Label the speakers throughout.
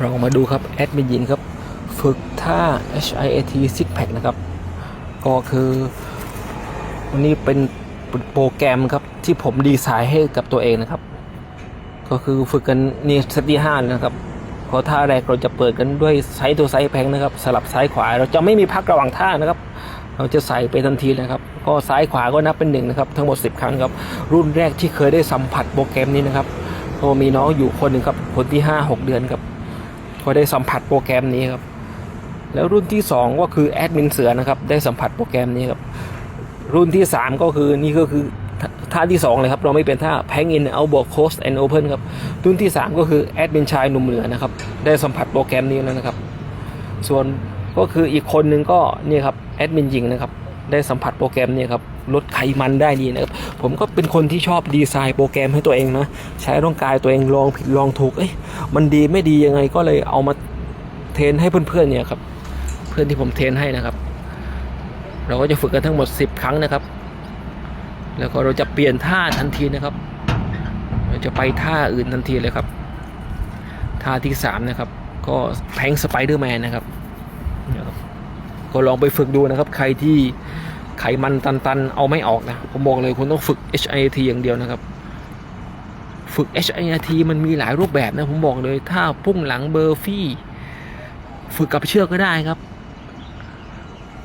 Speaker 1: เรามาดูครับแอดมินยินครับ ฝึกท่า HIAT Six Pack นะครับ ก็คือวันนี้เป็นโปรแกรมครับ ที่ผมดีไซน์ให้กับตัวเองนะครับ ก็คือฝึกกันนี่สเตที่ห้านะครับพราะท่าแรกเราจะเปิดกันด้วยไซส์ตัวไซส์แพงนะครับ สลับซ้ายขวาเราจะไม่มีพักระหว่างท่านะครับ เราจะใส่ไปทันทีนะครับ ก็ซ้ายขวาก็นับเป็นหนึ่งนะครับ ทั้งหมด 10 ครั้งครับ รุ่นแรกที่เคยได้สัมผัสโปรแกรมนี้นะครับก็มีน้องอยู่คนหนึ่งครับคนที่ 5 6 เดือนครับ ก็ได้สัมผัสโปรแกรมนี้ครับ แล้วรุ่นที่ 2 ก็คือแอดมินเสือนะครับ ได้สัมผัสโปรแกรมนี้ครับ รุ่นที่ 3 ก็คือนี่ก็คือท่าที่ 2 เลยครับ เราไม่เป็นท่าแพงอินเอาบวกโคสแอนโอเพนครับ รุ่นที่ 3 ก็คือแอดมินชายหนุ่มเหนือนะครับ ได้สัมผัสโปรแกรมนี้แล้วนะครับ ส่วนก็คืออีกคนหนึ่งก็นี่ครับแอดมินหญิงนะครับ ได้สัมผัสโปรแกรมเนี้ครับลดไขมันได้ดีนะครับผมก็เป็นคนที่ชอบดีไซน์โปรแกรมให้ตัวเองนะใช้ร่างกายตัวเองลองผิดลองถูกเอ้ยมันดีไม่ดียังไงก็เลยเอามาเทรนให้เพื่อนๆเนี่ยครับเพื่อนที่ผมเทรนให้นะครับ เราก็จะฝึกกันทั้งหมด 10 ครั้งนะครับ แล้วก็เราจะเปลี่ยนท่าทันทีนะครับ เราจะไปท่าอื่นทันทีเลยครับท่าที่สามนะครับก็แพงสไปเดอร์แมนนะครับ ก็ลองไปฝึกดูนะครับ ใครที่ไขมันตันๆ เอาไม่ออกนะ ผมบอกเลยคุณต้องฝึก HIIT อย่างเดียวนะครับ ฝึก HIIT มันมีหลายรูปแบบนะ ผมบอกเลย ถ้าพุ่งหลังเบอร์ฟี่ ฝึกกับเชือกก็ได้ครับ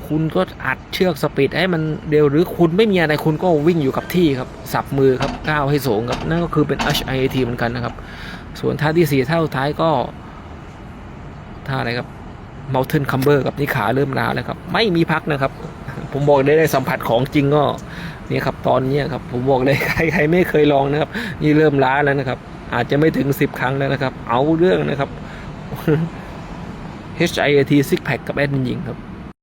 Speaker 1: คุณก็อัดเชือกสปีดให้มันเร็วหรือคุณไม่มีอะไรคุณก็วิ่งอยู่กับที่ครับ สับมือครับก้าวให้สูงครับ นั่นก็คือเป็น HIIT เหมือนกันนะครับ ส่วนท่าที่สี่ท่าสุดท้ายก็ท่าอะไรครับ มัลเทนคัมเบอร์กับนี่ขาเริ่มล้าแล้วครับ ไม่มีพักนะครับ ผมบอกได้ได้สัมผัสของจริงก็เนี่ยครับตอนเนี้ยครับ ผมบอกเลยใครใครไม่เคยลองนะครับ นี่เริ่มล้าแล้วนะครับ อาจจะไม่ถึงสิบครั้งแล้วนะครับ เอาเรื่องนะครับ HIT Six Pack กับแอดมินหญิงครับ